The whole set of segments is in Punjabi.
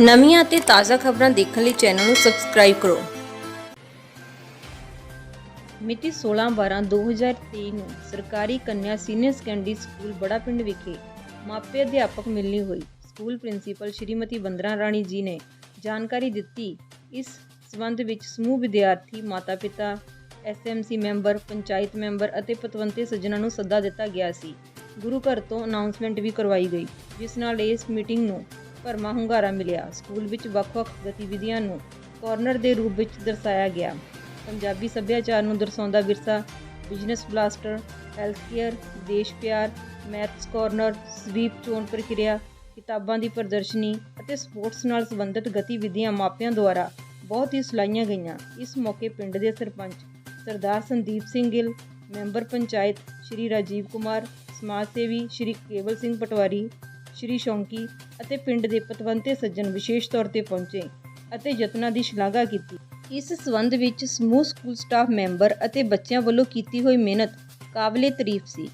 ਨਵੀਆਂ ਅਤੇ ਤਾਜ਼ਾ ਖਬਰਾਂ ਦੇਖਣ ਲਈ ਚੈਨਲ ਨੂੰ ਸਬਸਕ੍ਰਾਈਬ ਕਰੋ। ਮਿਤੀ 16/12/2023 ਨੂੰ ਸਰਕਾਰੀ ਕੰਨਿਆ ਸੀਨੀਅਰ ਸੈਕੰਡਰੀ ਸਕੂਲ ਬੜਾ ਪਿੰਡ ਵਿਖੇ ਮਾਪੇ ਅਧਿਆਪਕ ਮਿਲਣੀ ਹੋਈ। ਸਕੂਲ ਪ੍ਰਿੰਸੀਪਲ ਸ਼੍ਰੀਮਤੀ ਬੰਦਰਾ ਰਾਣੀ ਜੀ ਨੇ ਜਾਣਕਾਰੀ ਦਿੱਤੀ। ਇਸ ਸਬੰਧ ਵਿੱਚ ਸਮੂਹ ਵਿਦਿਆਰਥੀ, ਮਾਤਾ-ਪਿਤਾ ਐਸਐਮਸੀ ਮੈਂਬਰ, ਪੰਚਾਇਤ ਮੈਂਬਰ ਅਤੇ ਪਤਵੰਤੇ ਸੱਜਣਾਂ ਨੂੰ ਸੱਦਾ ਦਿੱਤਾ ਗਿਆ ਸੀ। ਗੁਰੂ ਘਰ ਤੋਂ ਅਨਾਉਂਸਮੈਂਟ ਵੀ ਕਰਵਾਈ ਗਈ, ਜਿਸ ਨਾਲ ਇਸ ਮੀਟਿੰਗ ਨੂੰ ਭਰਮਾ ਹੁੰਗਾਰਾ ਮਿਲਿਆ। ਸਕੂਲ ਵਿੱਚ ਵੱਖ-ਵੱਖ ਗਤੀਵਿਧੀਆਂ ਨੂੰ ਕਾਰਨਰ ਦੇ ਰੂਪ ਵਿੱਚ ਦਰਸਾਇਆ ਗਿਆ। ਪੰਜਾਬੀ ਸੱਭਿਆਚਾਰ ਨੂੰ ਦਰਸਾਉਂਦਾ ਵਿਰਸਾ, ਬਿਜ਼ਨਸ ਬਲਾਸਟਰ ਹੈਲਥ ਕੇਅਰ ਦੇਸ਼ ਪਿਆਰ, ਮੈਥਸ ਕਾਰਨਰ, ਸਵੀਪ ਚੋਣ ਪ੍ਰਕਿਰਿਆ, ਕਿਤਾਬਾਂ ਦੀ ਪ੍ਰਦਰਸ਼ਨੀ ਅਤੇ ਸਪੋਰਟਸ ਨਾਲ ਸੰਬੰਧਿਤ ਗਤੀਵਿਧੀਆਂ ਮਾਪਿਆਂ ਦੁਆਰਾ ਬਹੁਤ ਹੀ ਸਲਾਹੀਆਂ ਗਈਆਂ। ਇਸ ਮੌਕੇ ਪਿੰਡ ਦੇ ਸਰਪੰਚ ਸਰਦਾਰ ਸੰਦੀਪ ਸਿੰਘ ਗਿੱਲ, ਮੈਂਬਰ ਪੰਚਾਇਤ ਸ਼੍ਰੀ ਰਾਜੀਵ ਕੁਮਾਰ, ਸਮਾਜ ਸੇਵੀ ਸ਼੍ਰੀ ਕੇਵਲ ਸਿੰਘ ਪਟਵਾਰੀ ਸ਼੍ਰੀ ਸ਼ੌਂਕੀ ਅਤੇ ਪਿੰਡ ਦੇ ਪਤਵੰਤੇ ਸੱਜਣ ਵਿਸ਼ੇਸ਼ ਤੌਰ ਤੇ ਪਹੁੰਚੇ ਅਤੇ ਯਤਨਾਂ ਦੀ ਸ਼ਲਾਘਾ ਕੀਤੀ। ਇਸ ਸਬੰਧ ਵਿੱਚ ਸਮੂਹ ਸਕੂਲ ਸਟਾਫ ਮੈਂਬਰ ਅਤੇ ਬੱਚਿਆਂ ਵੱਲੋਂ ਕੀਤੀ ਹੋਈ ਮਿਹਨਤ ਕਾਬਲੇ ਤਾਰੀਫ ਸੀ।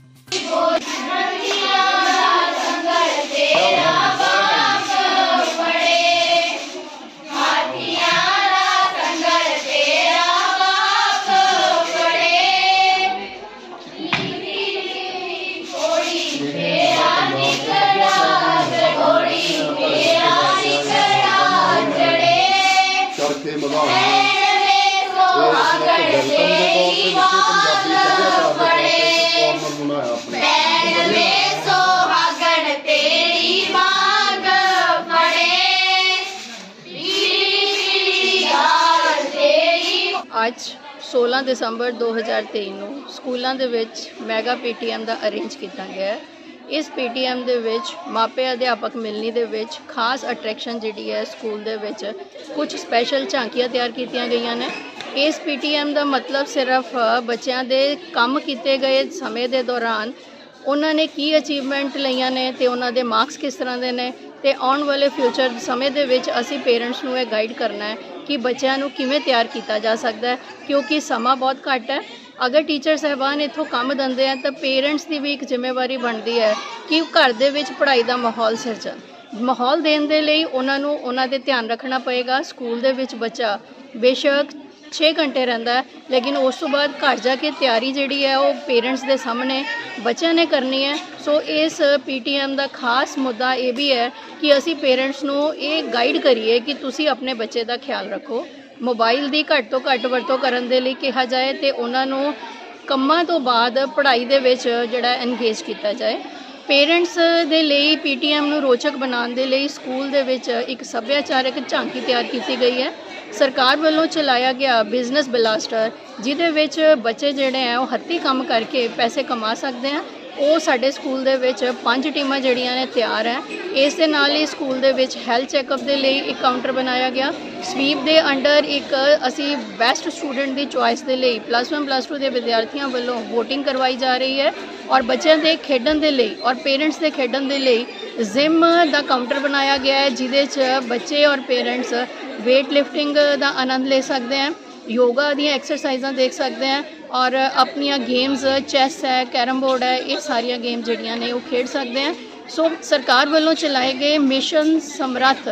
ਅੱਜ 16 ਦਸੰਬਰ 2023 ਨੂੰ ਸਕੂਲਾਂ ਦੇ ਵਿੱਚ ਮੈਗਾ ਪੀਟੀਐਮ ਦਾ ਅਰੇਂਜ ਕੀਤਾ ਗਿਆ ਹੈ। ਇਸ ਪੀਟੀਐਮ ਦੇ ਵਿੱਚ ਮਾਪੇ ਅਧਿਆਪਕ ਮਿਲਣੀ ਦੇ ਵਿੱਚ ਖਾਸ ਅਟਰੈਕਸ਼ਨ ਜਿਹੜੀ ਹੈ ਸਕੂਲ ਦੇ ਵਿੱਚ ਕੁਝ ਸਪੈਸ਼ਲ ਝਾਂਕੀਆਂ ਤਿਆਰ ਕੀਤੀਆਂ ਗਈਆਂ ਨੇ। ਇਸ ਪੀਟੀਐਮ ਦਾ ਮਤਲਬ ਸਿਰਫ ਬੱਚਿਆਂ ਦੇ ਕੰਮ ਕੀਤੇ ਗਏ ਸਮੇਂ ਦੇ ਦੌਰਾਨ ਉਹਨਾਂ ਨੇ ਕੀ ਅਚੀਵਮੈਂਟ ਲਈਆਂ ਨੇ ਤੇ ਉਹਨਾਂ ਦੇ ਮਾਰਕਸ ਕਿਸ ਤਰ੍ਹਾਂ ਦੇ ਨੇ ਤੇ ਆਉਣ ਵਾਲੇ ਫਿਊਚਰ ਸਮੇਂ ਦੇ ਵਿੱਚ ਅਸੀਂ ਪੇਰੈਂਟਸ ਨੂੰ ਇਹ ਗਾਈਡ ਕਰਨਾ ਹੈ ਕਿ ਬੱਚਿਆਂ ਨੂੰ ਕਿਵੇਂ ਤਿਆਰ ਕੀਤਾ ਜਾ ਸਕਦਾ ਹੈ, ਕਿਉਂਕਿ ਸਮਾਂ ਬਹੁਤ ਘੱਟ ਹੈ। ਅਗਰ ਟੀਚਰ ਸਹਿਬਾਨ ਇੱਥੋਂ ਕੰਮ ਦਿੰਦੇ ਆ, ਤਾਂ ਪੇਰੈਂਟਸ ਦੀ ਵੀ ਇੱਕ ਜ਼ਿੰਮੇਵਾਰੀ ਬਣਦੀ ਹੈ ਕਿ ਘਰ ਦੇ ਵਿੱਚ ਪੜ੍ਹਾਈ ਦਾ ਮਾਹੌਲ ਸਿਰਜਣ। ਮਾਹੌਲ ਦੇਣ ਦੇ ਲਈ ਉਹਨਾਂ ਨੂੰ ਉਹਨਾਂ ਦੇ ਧਿਆਨ ਰੱਖਣਾ ਪਏਗਾ। ਸਕੂਲ ਦੇ ਵਿੱਚ ਬੱਚਾ ਬੇਸ਼ੱਕ 6 ਘੰਟੇ ਰਹਿੰਦਾ ਲੇਕਿਨ ਉਸ ਤੋਂ ਬਾਅਦ ਘਰ ਜਾ ਕੇ ਤਿਆਰੀ ਜਿਹੜੀ ਹੈ, ਉਹ ਪੇਰੈਂਟਸ ਦੇ ਸਾਹਮਣੇ ਬੱਚਿਆਂ ਨੇ ਕਰਨੀ ਹੈ। ਸੋ ਇਸ ਪੀਟੀਐਮ ਦਾ ਖਾਸ ਮੁੱਦਾ ਇਹ ਵੀ ਹੈ ਕਿ ਅਸੀਂ ਪੇਰੈਂਟਸ ਨੂੰ ਇਹ ਗਾਈਡ ਕਰੀਏ ਕਿ ਤੁਸੀਂ ਆਪਣੇ ਬੱਚੇ ਦਾ ਖਿਆਲ ਰੱਖੋ। ਮੋਬਾਈਲ ਦੀ ਘੱਟ ਤੋਂ ਘੱਟ ਵਰਤੋਂ ਕਰਨ ਦੇ ਲਈ ਕਿਹਾ ਜਾਏ ਤੇ ਉਹਨਾਂ ਨੂੰ ਕੰਮਾਂ ਤੋਂ ਬਾਅਦ ਪੜ੍ਹਾਈ ਦੇ ਵਿੱਚ ਜਿਹੜਾ ਐਨਗੇਜ ਕੀਤਾ ਜਾਏ। ਪੇਰੈਂਟਸ ਦੇ ਲਈ ਪੀਟੀਐਮ ਨੂੰ ਰੋਚਕ ਬਣਾਉਣ ਦੇ ਲਈ ਸਕੂਲ ਦੇ ਵਿੱਚ ਇੱਕ ਸੱਭਿਆਚਾਰਕ ਝਾਂਕੀ ਤਿਆਰ ਕੀਤੀ ਗਈ ਹੈ। ਸਰਕਾਰ ਵੱਲੋਂ ਚਲਾਇਆ ਗਿਆ ਬਿਜ਼ਨਸ ਬਲਾਸਟਰ, ਜਿਹਦੇ ਵਿੱਚ ਬੱਚੇ ਜਿਹੜੇ ਆ ਉਹ ਹੱਥੀਂ ਕੰਮ ਕਰਕੇ ਪੈਸੇ ਕਮਾ ਸਕਦੇ ਆ। ਉਹ ਸਾਡੇ ਸਕੂਲ ਦੇ ਵਿੱਚ ਪੰਜ ਟੀਮਾਂ ਜਿਹੜੀਆਂ ਨੇ ਤਿਆਰ ਹੈ। ਇਸ ਦੇ ਨਾਲ ਹੀ ਸਕੂਲ ਦੇ ਵਿੱਚ ਹੈਲਥ ਚੈੱਕਅਪ ਦੇ ਲਈ ਇੱਕ ਕਾਊਂਟਰ ਬਣਾਇਆ ਗਿਆ। ਸਵੀਪ ਦੇ ਅੰਡਰ ਇੱਕ ਅਸੀਂ ਬੈਸਟ ਸਟੂਡੈਂਟ ਦੀ ਚੁਆਇਸ ਦੇ ਲਈ ਪਲੱਸ 1 ਪਲੱਸ 2 ਦੇ ਵਿਦਿਆਰਥੀਆਂ ਵੱਲੋਂ VOTING ਕਰਵਾਈ ਜਾ ਰਹੀ ਹੈ। ਔਰ ਬੱਚਿਆਂ ਦੇ ਖੇਡਣ ਦੇ ਲਈ ਔਰ ਪੇਰੈਂਟਸ ਦੇ ਖੇਡਣ ਦੇ ਲਈ ਜਿਮ ਦਾ ਕਾਊਂਟਰ ਬਣਾਇਆ ਗਿਆ ਹੈ, ਜਿਹਦੇ 'ਚ ਬੱਚੇ ਔਰ ਪੇਰੈਂਟਸ weight lifting ਦਾ ਆਨੰਦ ਲੈ ਸਕਦੇ ਹੈ, ਯੋਗਾ ਦੀਆਂ ਐਕਸਰਸਾਈਜ਼ਾਂ ਦੇਖ ਸਕਦੇ ਹੈ ਔਰ ਆਪਣੀਆਂ ਗੇਮਸ ਚੈਸ ਹੈ ਕੈਰਮ ਬੋਰਡ ਹੈ, ਇਹ ਸਾਰੀਆਂ ਗੇਮ ਜਿਹੜੀਆਂ ਨੇ ਉਹ ਖੇਡ ਸਕਦੇ ਹੈ। ਸੋ ਸਰਕਾਰ ਵੱਲੋਂ ਚਲਾਏ ਗਏ ਮਿਸ਼ਨ ਸਮਰੱਥ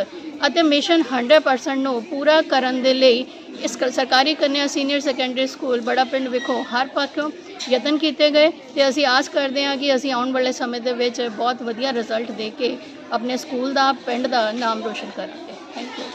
ਅਤੇ ਮਿਸ਼ਨ 100% ਨੂੰ ਪੂਰਾ ਕਰਨ ਦੇ ਲਈ ਇਸ ਸਰਕਾਰੀ ਕੰਨਿਆ ਸੀਨੀਅਰ ਸੈਕੰਡਰੀ ਸਕੂਲ ਬੜਾ ਪਿੰਡ ਵਿਖੋਂ ਹਰ ਪੱਖੋਂ ਯਤਨ ਕੀਤੇ ਗਏ ਤੇ ਅਸੀਂ ਆਸ ਕਰਦੇ ਹਾਂ ਕਿ ਅਸੀਂ ਆਉਣ ਵਾਲੇ ਸਮੇਂ ਦੇ ਵਿੱਚ ਬਹੁਤ ਵਧੀਆ ਰਿਜ਼ਲਟ ਦੇ ਕੇ ਆਪਣੇ ਸਕੂਲ ਦਾ, ਪਿੰਡ ਦਾ ਨਾਮ ਰੋਸ਼ਨ ਕਰਾਂਗੇ। Thank you